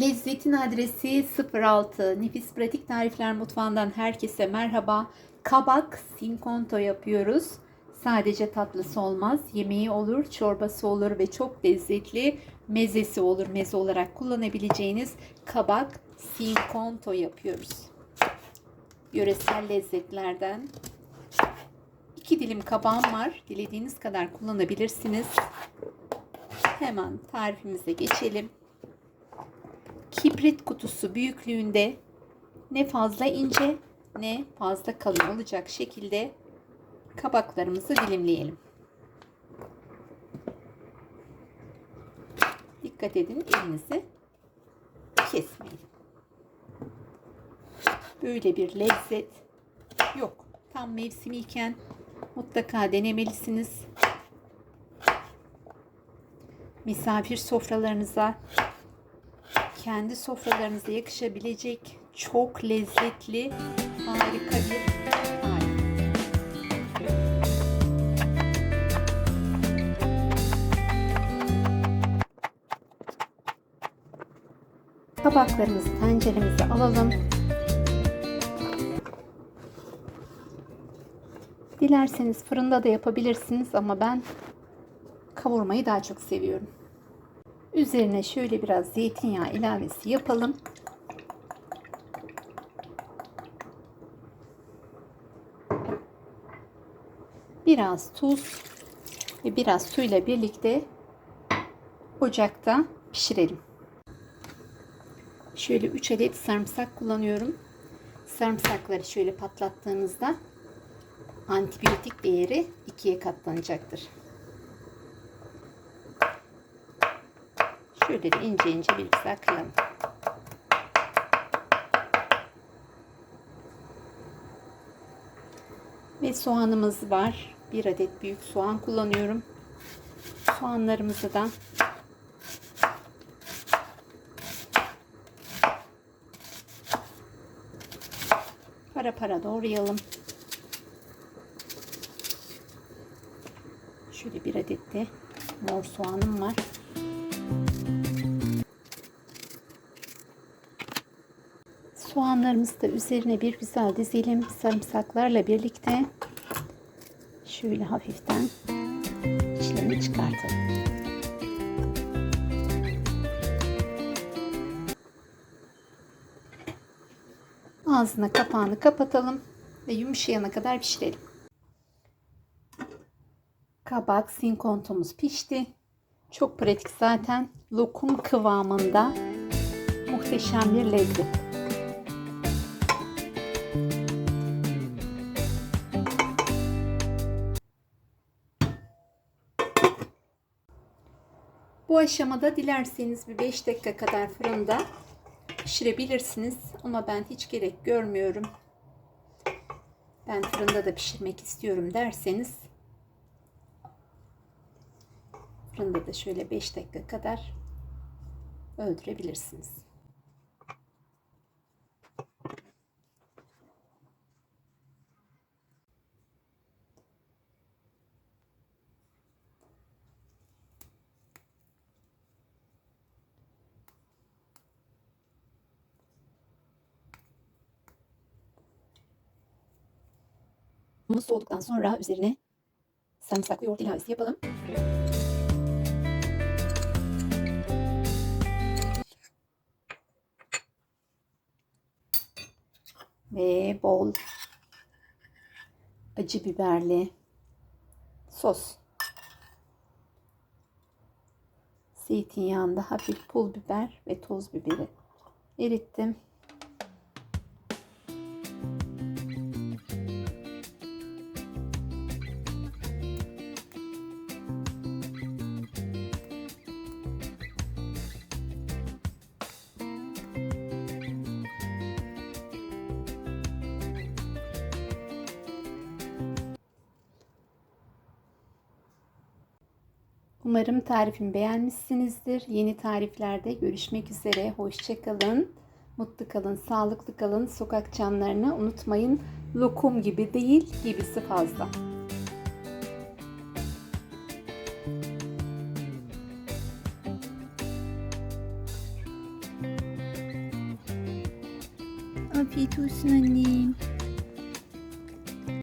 Lezzetin adresi 06. Nefis Pratik Tarifler Mutfağı'ndan herkese merhaba. Kabak sinkonto yapıyoruz. Sadece tatlısı olmaz. Yemeği olur, çorbası olur ve çok lezzetli mezesi olur. Meze olarak kullanabileceğiniz kabak sinkonto yapıyoruz. Yöresel lezzetlerden. 2 dilim kabağım var. Dilediğiniz kadar kullanabilirsiniz. Hemen tarifimize geçelim kibrit kutusu büyüklüğünde ne fazla ince ne fazla kalın olacak şekilde kabaklarımızı dilimleyelim. Dikkat edin elinizi kesmeyin. Böyle bir lezzet yok. Tam mevsimiyken mutlaka denemelisiniz. Misafir sofralarınıza kendi sofralarınıza yakışabilecek çok lezzetli harika bir. Tabaklarımızı tenceremize alalım. Dilerseniz fırında da yapabilirsiniz ama ben kavurmayı daha çok seviyorum. Üzerine şöyle biraz zeytinyağı ilavesi yapalım. Biraz tuz ve biraz suyla birlikte ocakta pişirelim. Şöyle 3 adet sarımsak kullanıyorum. Sarımsakları şöyle patlattığınızda antibiyotik değeri ikiye katlanacaktır. Şöyle de ince ince bir güzel kıyalım. Ve soğanımız var. Bir adet büyük soğan kullanıyorum. Soğanlarımızı da para para doğrayalım. Şöyle bir adet de mor soğanım var. Soğanlarımızı da üzerine bir güzel dizelim. Sarımsaklarla birlikte şöyle hafiften içlerini çıkartalım. Ağzına kapağını kapatalım ve yumuşayana kadar pişirelim. Kabak sinkontomuz pişti. Çok pratik zaten. Lokum kıvamında muhteşem bir lezzet. Bu aşamada dilerseniz bir 5 dakika kadar fırında pişirebilirsiniz ama ben hiç gerek görmüyorum. Ben fırında da pişirmek istiyorum derseniz fırında da şöyle 5 dakika kadar öldürebilirsiniz. Muz soğuduktan sonra üzerine sarımsaklı yoğurt ilavesi yapalım. Ve bol acı biberli sos. Zeytinyağında hafif pul biber ve toz biberi erittim. Umarım tarifimi beğenmişsinizdir. Yeni tariflerde görüşmek üzere. Hoşçakalın. Mutlu kalın, sağlıklı kalın. Sokak canlarını unutmayın. Lokum gibi değil, gibisi fazla. Afiyet olsun annem.